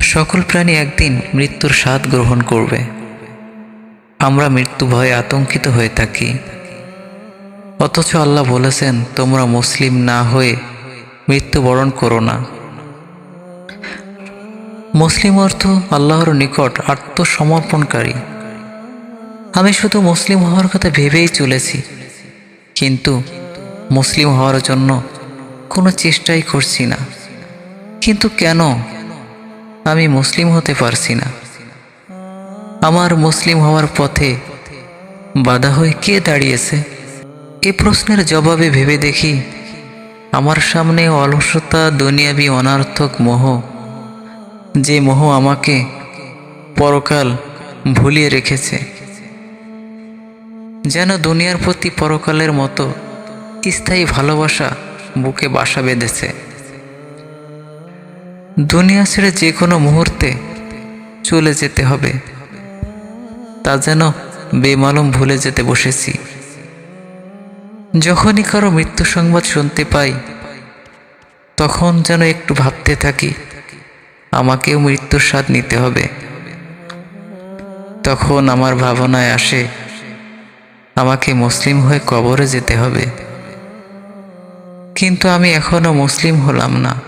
সকল প্রাণী একদিন মৃত্যুর স্বাদ গ্রহণ করবে। আমরা মৃত্যু ভয়ে আতঙ্কিত হয়ে থাকি। অথচ আল্লাহ বলেছেন, তোমরা মুসলিম না হয়ে মৃত্যুবরণ করো না। মুসলিম অর্থ আল্লাহর নিকট আত্মসমর্পণকারী। আমি শুধু মুসলিম হওয়ার কথা ভেবেই চলেছি, কিন্তু মুসলিম হওয়ার জন্য কোনো চেষ্টাই করছি না। কিন্তু কেন আমি মুসলিম হতে পারছি না। আমার মুসলিম হওয়ার পথে বাধা হয়ে কে দাঁড়িয়েছে? এ প্রশ্নের জবাবে ভেবে দেখি আমার সামনে অলসতা, দুনিয়াবি, অনার্থক মোহ, যে মোহ আমাকে পরকাল ভুলিয়ে রেখেছে। যেন দুনিয়ার প্রতি পরকালের মতো স্থায়ী ভালোবাসা বুকে বাসা বেঁধেছে। দুনিয়া ছেড়ে যে কোনো মুহূর্তে চলে যেতে হবে। তা যেন বেমালুম ভুলে যেতে বসেছি। যখনই কারও মৃত্যু সংবাদ শুনতে পাই, তখন যেন একটু ভাবতে থাকি, আমাকেও মৃত্যুর স্বাদ নিতে হবে। তখন আমার ভাবনায় আসে, আমাকে মুসলিম হয়ে কবরে যেতে হবে। কিন্তু আমি এখনও মুসলিম হলাম না।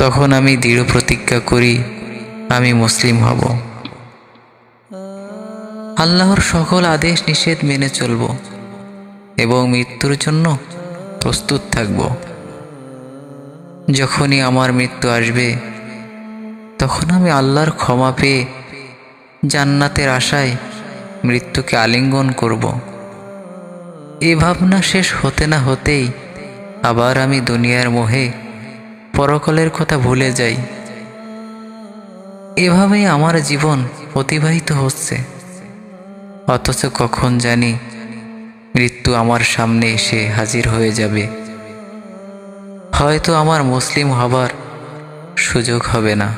তখন আমি দৃঢ় প্রতিজ্ঞা করি, আমি মুসলিম হব। আল্লাহর সকল আদেশ নিষেধ মেনে চলব এবং মৃত্যুর জন্য প্রস্তুত থাকব। যখনই আমার মৃত্যু আসবে, তখন আমি আল্লাহর ক্ষমা পেয়ে জান্নাতের আশায় মৃত্যুকে আলিঙ্গন করব। এ ভাবনা শেষ হতে না হতেই আবার আমি দুনিয়ার মোহে পরকালের কথা ভুলে যাই। এভাবেই আমার জীবন অতিবাহিত হচ্ছে। অথচ কখন জানি মৃত্যু আমার সামনে এসে হাজির হয়ে যাবে। হয়তো আমার মুসলিম হবার সুযোগ হবে না।